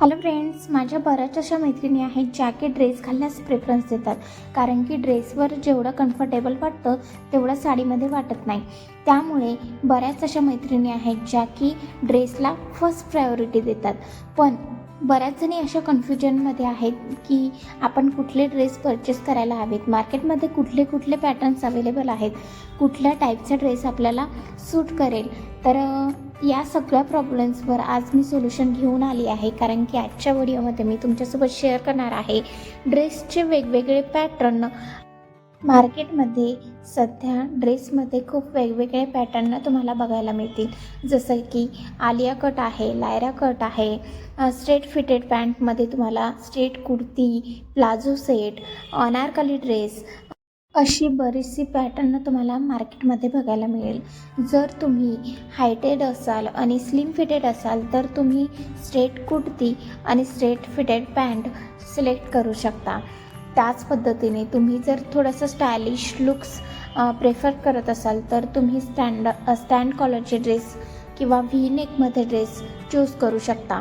Hello friends माझ्या बऱ्याच अशा मैत्रिणी आहेत ज्या की ड्रेस घालण्यास प्रेफरन्स देतात. कारण की ड्रेसवर जेवढं कम्फर्टेबल वाटतं तेवढं साडीमध्ये वाटत नाही. त्यामुळे बऱ्याच अशा मैत्रिणी आहेत ज्या की ड्रेसला फर्स्ट प्रायोरिटी देतात. पण बऱ्याच जणी अशा कन्फ्युजनमध्ये आहेत की आपण कुठले ड्रेस परचेस करायला हवेत? मार्केटमध्ये कुठले कुठले पॅटर्न्स अवेलेबल आहेत? कुठल्या टाईपचा ड्रेस आपल्याला सूट करेल? तर या सगळ्या प्रॉब्लेम्सवर आज मी सोल्युशन घेऊन आली आहे. कारण की आजच्या व्हिडिओमध्ये मी तुमच्यासोबत शेअर करणार आहे. ड्रेसचे वेगवेगळे पॅटर्न मार्केटमध्ये सध्या ड्रेसमध्ये खूप वेगवेगळे पॅटर्न तुम्हाला बघायला मिळतील. जसं की आलिया कट आहे लायरा कट आहे स्ट्रेट फिटेड पॅन्टमध्ये तुम्हाला straight kurti palazzo set Anarkali dress अशी बरीचशी पॅटर्न तुम्हाला मार्केटमध्ये बघायला मिळेल. जर तुम्ही हायटेड असाल आणि स्लिम फिटेड असाल तर तुम्ही स्ट्रेट कुर्ती आणि स्ट्रेट फिटेड पॅन्ट सिलेक्ट करू शकता. त्याच पद्धतीने तुम्ही जर थोडंसं स्टायलिश लुक्स प्रेफर करत असाल तर तुम्ही स्टँड स्टँड कॉलरचे ड्रेस किंवा व्ही नेकमध्ये ड्रेस चूज करू शकता.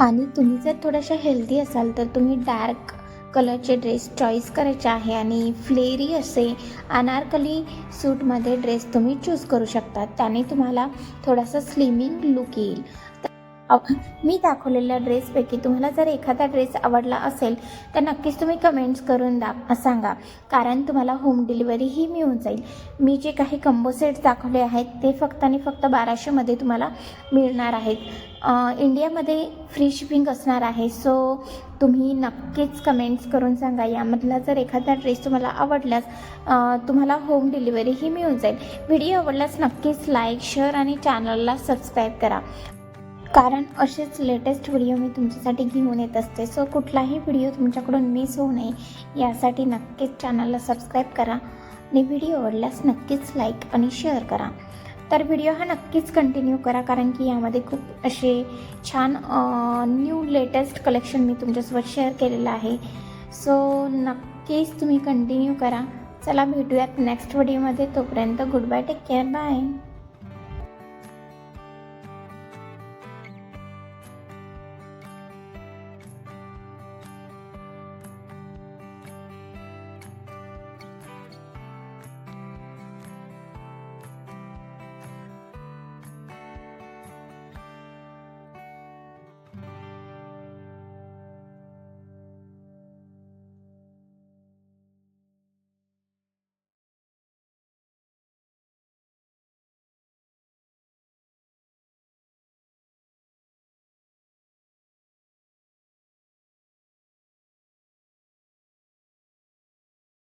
आणि तुम्ही जर थोड्याशा हेल्दी असाल तर तुम्ही डार्क कलरचे ड्रेस चॉईस करायचे आहे आणि फ्लेरी असे अनारकली सूटमध्ये ड्रेस तुम्ही चूज करू शकता. त्याने तुम्हाला थोडासा स्लिमिंग लुक येईल. मी दाखवलेल्या ड्रेसपैकी तुम्हाला जर एखादा ड्रेस आवडला असेल तर नक्कीच तुम्ही कमेंट्स करून दा सांगा. कारण तुम्हाला होम डिलिव्हरीही मिळून जाईल. मी जे काही कंबो सेट्स दाखवले आहेत ते फक्त आणि फक्त बाराशेमध्ये तुम्हाला मिळणार आहेत. इंडियामध्ये फ्री शिपिंग असणार आहे सो तुम्ही नक्कीच कमेंट्स करून सांगा. यामधला जर एखादा ड्रेस तुम्हाला आवडल्यास तुम्हाला होम डिलिव्हरीही मिळून जाईल. व्हिडिओ आवडल्यास नक्कीच लाईक शेअर आणि चॅनलला सबस्क्राईब करा. कारण असेच लेटेस्ट व्हिडिओ मी तुमच्यासाठी घेऊन येत असते. सो कुठलाही व्हिडिओ तुमच्याकडून मिस होऊ नये यासाठी नक्कीच चॅनलला सबस्क्राईब करा आणि व्हिडिओ आवडल्यास नक्कीच लाईक आणि शेअर करा. तर व्हिडिओ हा नक्कीच कंटिन्यू करा कारण की यामध्ये खूप असे छान न्यू लेटेस्ट कलेक्शन मी तुमच्यासोबत शेअर केलेलं आहे. सो नक्कीच तुम्ही कंटिन्यू करा. चला भेटूयात नेक्स्ट व्हिडिओमध्ये तोपर्यंत good bye take care bye